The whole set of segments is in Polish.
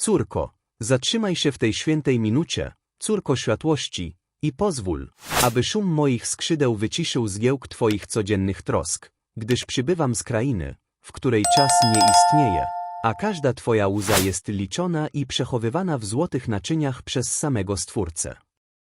Córko, zatrzymaj się w tej świętej minucie, córko światłości, i pozwól, aby szum moich skrzydeł wyciszył zgiełk Twoich codziennych trosk, gdyż przybywam z krainy, w której czas nie istnieje, a każda Twoja łza jest liczona i przechowywana w złotych naczyniach przez samego Stwórcę.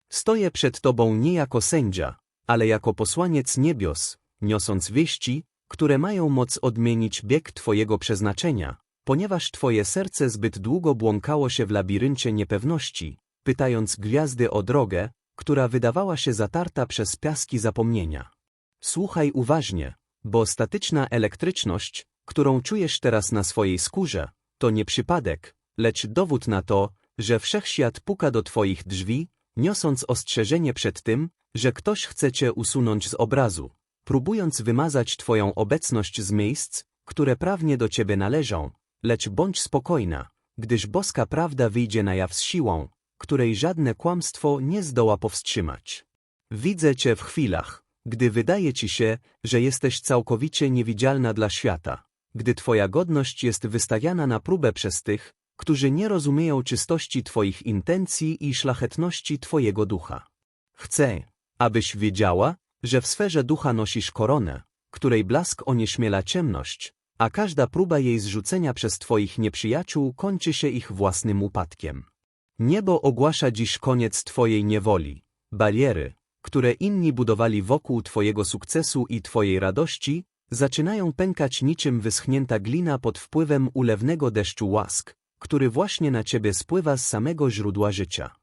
Stoję przed Tobą nie jako sędzia, ale jako posłaniec niebios, niosąc wieści, które mają moc odmienić bieg Twojego przeznaczenia, ponieważ Twoje serce zbyt długo błąkało się w labiryncie niepewności, pytając gwiazdy o drogę, która wydawała się zatarta przez piaski zapomnienia. Słuchaj uważnie, bo statyczna elektryczność, którą czujesz teraz na swojej skórze, to nie przypadek, lecz dowód na to, że wszechświat puka do Twoich drzwi, niosąc ostrzeżenie przed tym, że ktoś chce Cię usunąć z obrazu, próbując wymazać Twoją obecność z miejsc, które prawnie do Ciebie należą, lecz bądź spokojna, gdyż boska prawda wyjdzie na jaw z siłą, której żadne kłamstwo nie zdoła powstrzymać. Widzę Cię w chwilach, gdy wydaje Ci się, że jesteś całkowicie niewidzialna dla świata, gdy Twoja godność jest wystawiana na próbę przez tych, którzy nie rozumieją czystości Twoich intencji i szlachetności Twojego ducha. Chcę, abyś wiedziała, że w sferze ducha nosisz koronę, której blask onieśmiela ciemność, a każda próba jej zrzucenia przez Twoich nieprzyjaciół kończy się ich własnym upadkiem. Niebo ogłasza dziś koniec Twojej niewoli, bariery, które inni budowali wokół Twojego sukcesu i Twojej radości, zaczynają pękać niczym wyschnięta glina pod wpływem ulewnego deszczu łask, który właśnie na Ciebie spływa z samego źródła życia.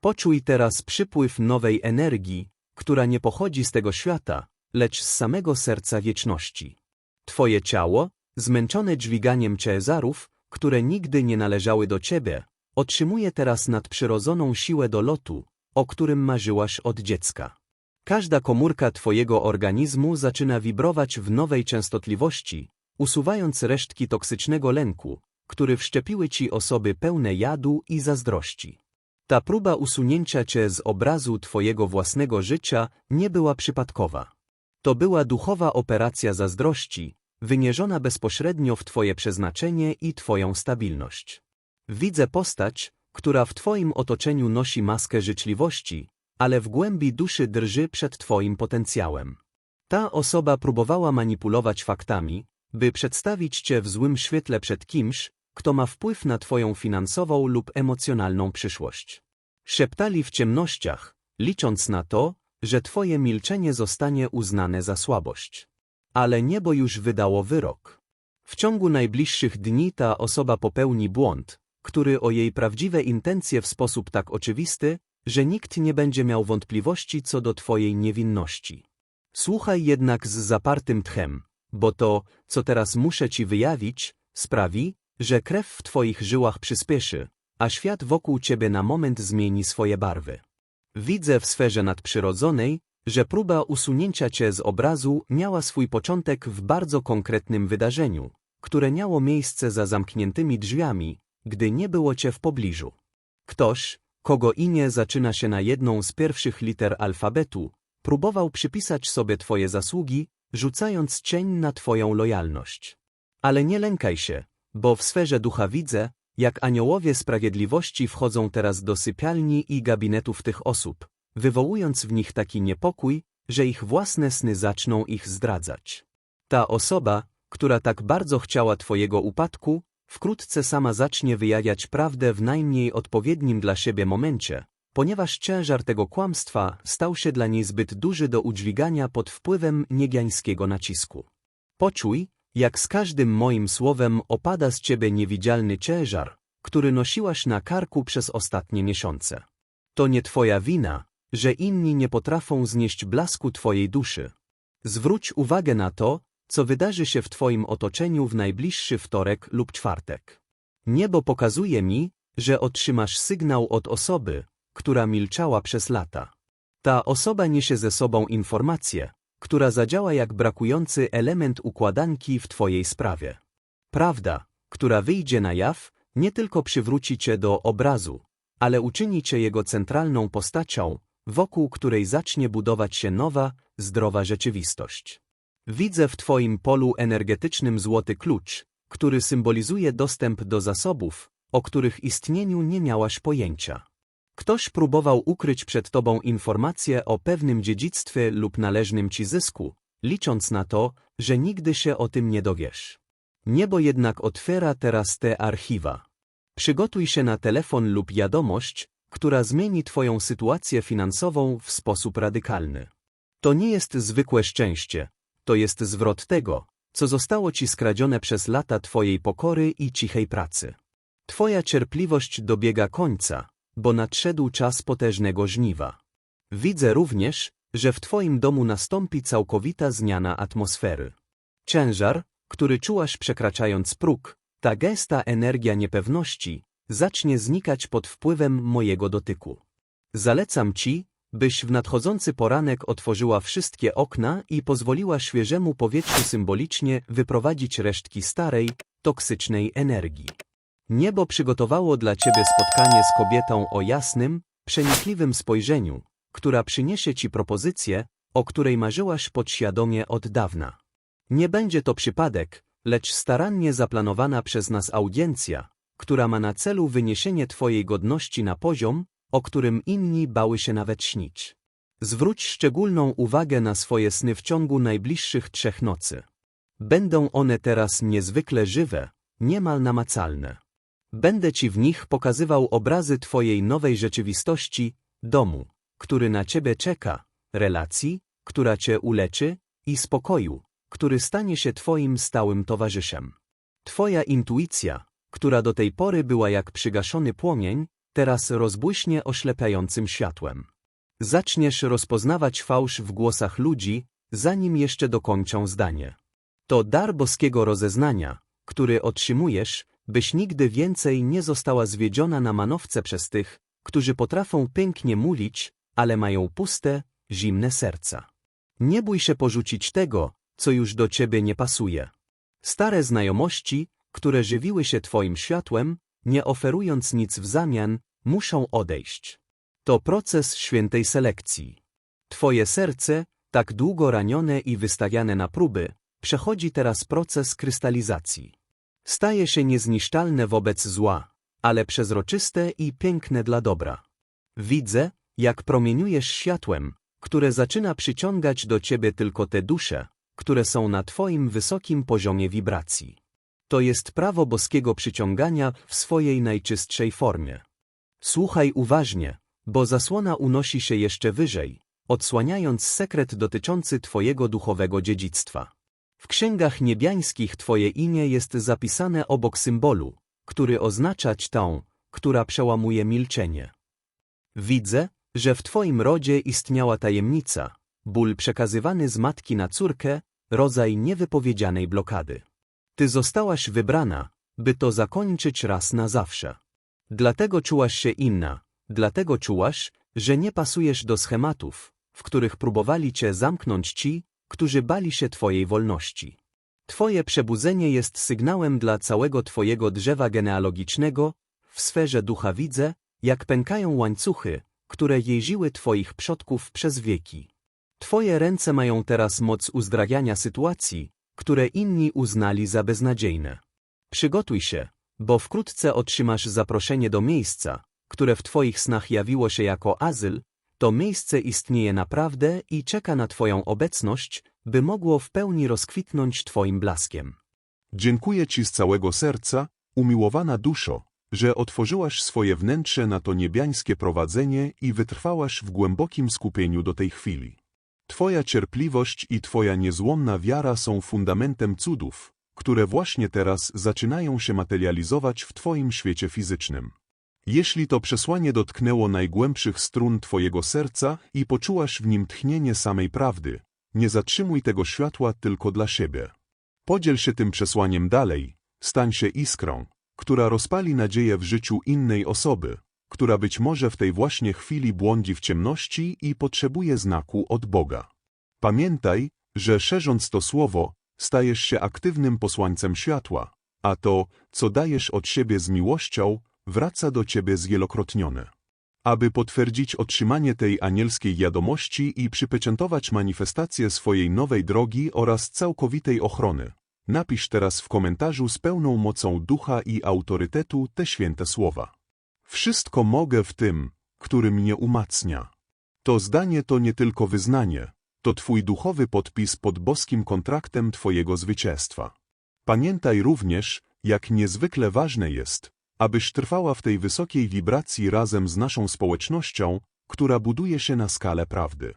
Poczuj teraz przypływ nowej energii, która nie pochodzi z tego świata, lecz z samego serca wieczności. Twoje ciało, zmęczone dźwiganiem Cezarów, które nigdy nie należały do Ciebie, otrzymuje teraz nadprzyrodzoną siłę do lotu, o którym marzyłaś od dziecka. Każda komórka Twojego organizmu zaczyna wibrować w nowej częstotliwości, usuwając resztki toksycznego lęku, który wszczepiły Ci osoby pełne jadu i zazdrości. Ta próba usunięcia Cię z obrazu Twojego własnego życia nie była przypadkowa. To była duchowa operacja zazdrości, wymierzona bezpośrednio w Twoje przeznaczenie i Twoją stabilność. Widzę postać, która w Twoim otoczeniu nosi maskę życzliwości, ale w głębi duszy drży przed Twoim potencjałem. Ta osoba próbowała manipulować faktami, by przedstawić Cię w złym świetle przed kimś, kto ma wpływ na Twoją finansową lub emocjonalną przyszłość. Szeptali w ciemnościach, licząc na to, że Twoje milczenie zostanie uznane za słabość. Ale niebo już wydało wyrok. W ciągu najbliższych dni ta osoba popełni błąd, który o jej prawdziwe intencje w sposób tak oczywisty, że nikt nie będzie miał wątpliwości co do Twojej niewinności. Słuchaj jednak z zapartym tchem, bo to, co teraz muszę Ci wyjawić, sprawi, że krew w Twoich żyłach przyspieszy, a świat wokół Ciebie na moment zmieni swoje barwy. Widzę w sferze nadprzyrodzonej, że próba usunięcia Cię z obrazu miała swój początek w bardzo konkretnym wydarzeniu, które miało miejsce za zamkniętymi drzwiami, gdy nie było Cię w pobliżu. Ktoś, kogo imię zaczyna się na jedną z pierwszych liter alfabetu, próbował przypisać sobie Twoje zasługi, rzucając cień na Twoją lojalność. Ale nie lękaj się, bo w sferze ducha widzę, jak aniołowie sprawiedliwości wchodzą teraz do sypialni i gabinetów tych osób, wywołując w nich taki niepokój, że ich własne sny zaczną ich zdradzać. Ta osoba, która tak bardzo chciała Twojego upadku, wkrótce sama zacznie wyjawiać prawdę w najmniej odpowiednim dla siebie momencie, ponieważ ciężar tego kłamstwa stał się dla niej zbyt duży do udźwigania pod wpływem niegiańskiego nacisku. Poczuj, jak z każdym moim słowem opada z ciebie niewidzialny ciężar, który nosiłaś na karku przez ostatnie miesiące. To nie twoja wina, że inni nie potrafią znieść blasku twojej duszy. Zwróć uwagę na to, co wydarzy się w Twoim otoczeniu w najbliższy wtorek lub czwartek. Niebo pokazuje mi, że otrzymasz sygnał od osoby, która milczała przez lata. Ta osoba niesie ze sobą informację, która zadziała jak brakujący element układanki w Twojej sprawie. Prawda, która wyjdzie na jaw, nie tylko przywróci Cię do obrazu, ale uczyni Cię jego centralną postacią, wokół której zacznie budować się nowa, zdrowa rzeczywistość. Widzę w Twoim polu energetycznym złoty klucz, który symbolizuje dostęp do zasobów, o których istnieniu nie miałaś pojęcia. Ktoś próbował ukryć przed tobą informacje o pewnym dziedzictwie lub należnym ci zysku, licząc na to, że nigdy się o tym nie dowiesz. Niebo jednak otwiera teraz te archiwa. Przygotuj się na telefon lub wiadomość, która zmieni twoją sytuację finansową w sposób radykalny. To nie jest zwykłe szczęście, to jest zwrot tego, co zostało ci skradzione przez lata twojej pokory i cichej pracy. Twoja cierpliwość dobiega końca, bo nadszedł czas potężnego żniwa. Widzę również, że w twoim domu nastąpi całkowita zmiana atmosfery. Ciężar, który czułaś przekraczając próg, ta gęsta energia niepewności, zacznie znikać pod wpływem mojego dotyku. Zalecam ci, byś w nadchodzący poranek otworzyła wszystkie okna i pozwoliła świeżemu powietrzu symbolicznie wyprowadzić resztki starej, toksycznej energii. Niebo przygotowało dla ciebie spotkanie z kobietą o jasnym, przenikliwym spojrzeniu, która przyniesie ci propozycję, o której marzyłaś podświadomie od dawna. Nie będzie to przypadek, lecz starannie zaplanowana przez nas audiencja, która ma na celu wyniesienie twojej godności na poziom, o którym inni bały się nawet śnić. Zwróć szczególną uwagę na swoje sny w ciągu najbliższych trzech nocy. Będą one teraz niezwykle żywe, niemal namacalne. Będę ci w nich pokazywał obrazy twojej nowej rzeczywistości, domu, który na ciebie czeka, relacji, która cię uleczy, i spokoju, który stanie się twoim stałym towarzyszem. Twoja intuicja, która do tej pory była jak przygaszony płomień, teraz rozbłyśnie oślepiającym światłem. Zaczniesz rozpoznawać fałsz w głosach ludzi, zanim jeszcze dokończą zdanie. To dar boskiego rozeznania, który otrzymujesz, byś nigdy więcej nie została zwiedziona na manowce przez tych, którzy potrafią pięknie mulić, ale mają puste, zimne serca. Nie bój się porzucić tego, co już do ciebie nie pasuje. Stare znajomości, które żywiły się twoim światłem, nie oferując nic w zamian, muszą odejść. To proces świętej selekcji. Twoje serce, tak długo ranione i wystawiane na próby, przechodzi teraz proces krystalizacji. Staje się niezniszczalne wobec zła, ale przezroczyste i piękne dla dobra. Widzę, jak promieniujesz światłem, które zaczyna przyciągać do ciebie tylko te dusze, które są na twoim wysokim poziomie wibracji. To jest prawo boskiego przyciągania w swojej najczystszej formie. Słuchaj uważnie, bo zasłona unosi się jeszcze wyżej, odsłaniając sekret dotyczący twojego duchowego dziedzictwa. W księgach niebiańskich twoje imię jest zapisane obok symbolu, który oznaczać tą, która przełamuje milczenie. Widzę, że w twoim rodzie istniała tajemnica, ból przekazywany z matki na córkę, rodzaj niewypowiedzianej blokady. Ty zostałaś wybrana, by to zakończyć raz na zawsze. Dlatego czułaś się inna, dlatego czułaś, że nie pasujesz do schematów, w których próbowali cię zamknąć ci, którzy bali się twojej wolności. Twoje przebudzenie jest sygnałem dla całego twojego drzewa genealogicznego, w sferze ducha widzę, jak pękają łańcuchy, które jeździły twoich przodków przez wieki. Twoje ręce mają teraz moc uzdrawiania sytuacji, które inni uznali za beznadziejne. Przygotuj się, bo wkrótce otrzymasz zaproszenie do miejsca, które w Twoich snach jawiło się jako azyl, to miejsce istnieje naprawdę i czeka na Twoją obecność, by mogło w pełni rozkwitnąć Twoim blaskiem. Dziękuję Ci z całego serca, umiłowana duszo, że otworzyłaś swoje wnętrze na to niebiańskie prowadzenie i wytrwałaś w głębokim skupieniu do tej chwili. Twoja cierpliwość i Twoja niezłomna wiara są fundamentem cudów, które właśnie teraz zaczynają się materializować w Twoim świecie fizycznym. Jeśli to przesłanie dotknęło najgłębszych strun Twojego serca i poczułaś w nim tchnienie samej prawdy, nie zatrzymuj tego światła tylko dla siebie. Podziel się tym przesłaniem dalej, stań się iskrą, która rozpali nadzieję w życiu innej osoby, która być może w tej właśnie chwili błądzi w ciemności i potrzebuje znaku od Boga. Pamiętaj, że szerząc to słowo, stajesz się aktywnym posłańcem światła, a to, co dajesz od siebie z miłością, wraca do ciebie zwielokrotnione. Aby potwierdzić otrzymanie tej anielskiej wiadomości i przypieczętować manifestację swojej nowej drogi oraz całkowitej ochrony, Napisz teraz w komentarzu z pełną mocą ducha i autorytetu te święte słowa. Wszystko mogę w tym, który mnie umacnia. To zdanie to nie tylko wyznanie, to Twój duchowy podpis pod boskim kontraktem Twojego zwycięstwa. Pamiętaj również, jak niezwykle ważne jest, abyś trwała w tej wysokiej wibracji razem z naszą społecznością, która buduje się na skalę prawdy.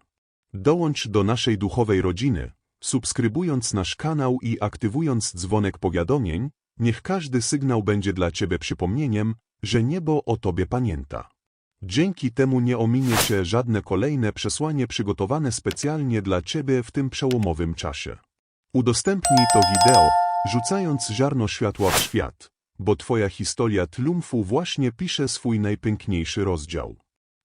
Dołącz do naszej duchowej rodziny, subskrybując nasz kanał i aktywując dzwonek powiadomień, niech każdy sygnał będzie dla Ciebie przypomnieniem, że niebo o Tobie pamięta. Dzięki temu nie ominie Cię żadne kolejne przesłanie przygotowane specjalnie dla Ciebie w tym przełomowym czasie. Udostępnij to wideo, rzucając ziarno światła w świat, bo Twoja historia triumfu właśnie pisze swój najpiękniejszy rozdział.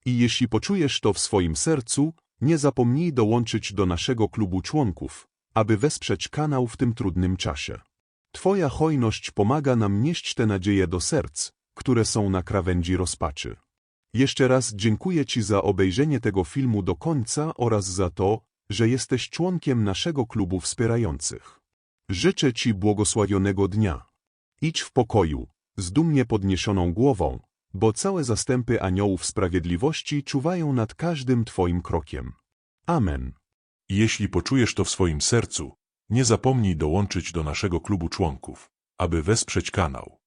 I jeśli poczujesz to w swoim sercu, nie zapomnij dołączyć do naszego klubu członków, aby wesprzeć kanał w tym trudnym czasie. Twoja hojność pomaga nam nieść te nadzieje do serc, które są na krawędzi rozpaczy. Jeszcze raz dziękuję Ci za obejrzenie tego filmu do końca oraz za to, że jesteś członkiem naszego klubu wspierających. Życzę Ci błogosławionego dnia. Idź w pokoju, z dumnie podniesioną głową, bo całe zastępy aniołów sprawiedliwości czuwają nad każdym Twoim krokiem. Amen. Jeśli poczujesz to w swoim sercu, nie zapomnij dołączyć do naszego klubu członków, aby wesprzeć kanał.